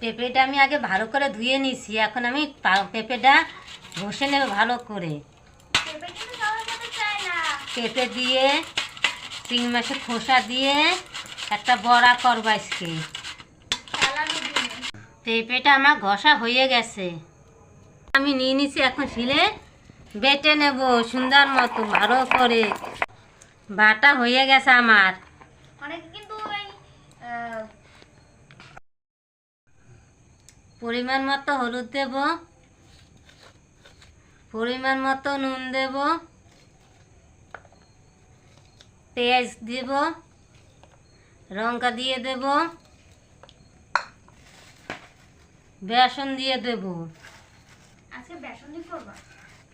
পেঁপেটা আমি আগে ভালো করে ধুয়ে নিছি এখন আমি পেঁপেটা ঘষে নেব ভালো করে। পেঁপে দিয়ে চিংড়ি মাছের খোসা দিয়ে একটা বড়া করব আজকে। পেঁপেটা আমার ঘষা হয়ে গেছে। আমি নিয়ে নিছি এখন শিলে, বেটে নেব সুন্দর মতো ভালো করে। বাটা হয়ে গেছে আমার। অনেকে কিন্তু এই আহ, পরিমাণ মতো হলুদ দেব। পরিমাণ মতো নুন দেব। পেঁয়াজ দেব। লঙ্কা দিয়ে দেব। বেসন দিয়ে দেব। বেসন দিয়ে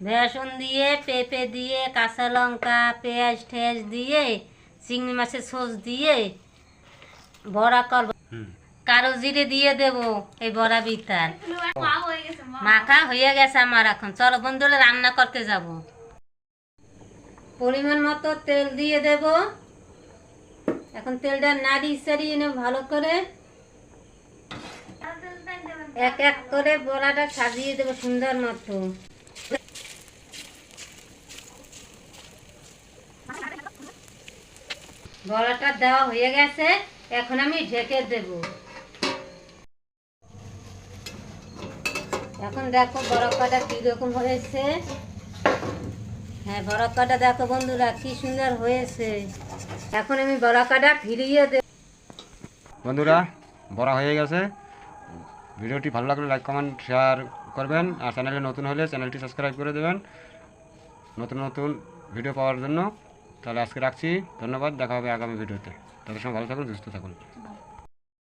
বেসন দিয়ে পেঁপে দিয়ে কাঁচা লঙ্কা পেঁয়াজ ঠেয়াজ দিয়ে চিংড়ি মাছের সস দিয়ে বড়া করব। কারও জিরে দিয়ে দেব এই বড়া বিতার মাখা হয়ে গেছে আমার এখন। চলো বন্ধুরা, রান্না করতে যাব। পরিমাণ মতো তেল দিয়ে দেব। এখন তেলটা নাড়ি সারিয়ে নেব ভালো করে এক এক করে বড়াটা সাজিয়ে দেবো সুন্দর মতো। বড়াটা দেওয়া হয়ে গেছে। এখন আমি ঢেকে দেব। এখন দেখো বরফাটা কীরকম হয়েছে? হ্যাঁ বরফাটা দেখো বন্ধুরা, কি সুন্দর হয়েছে। এখন আমি বরফাটা ফিরিয়ে দেব বন্ধুরা, বড়া হয়ে গেছে। ভিডিওটি ভালো লাগলে লাইক কমেন্ট শেয়ার করবেন। আর চ্যানেলে নতুন হলে চ্যানেলটি সাবস্ক্রাইব করে দেবেন। নতুন নতুন ভিডিও পাওয়ার জন্য। তাহলে আজকে রাখছি। ধন্যবাদ। দেখা হবে আগামী ভিডিওতে তাদের সঙ্গে ভালো থাকুন, সুস্থ থাকুন।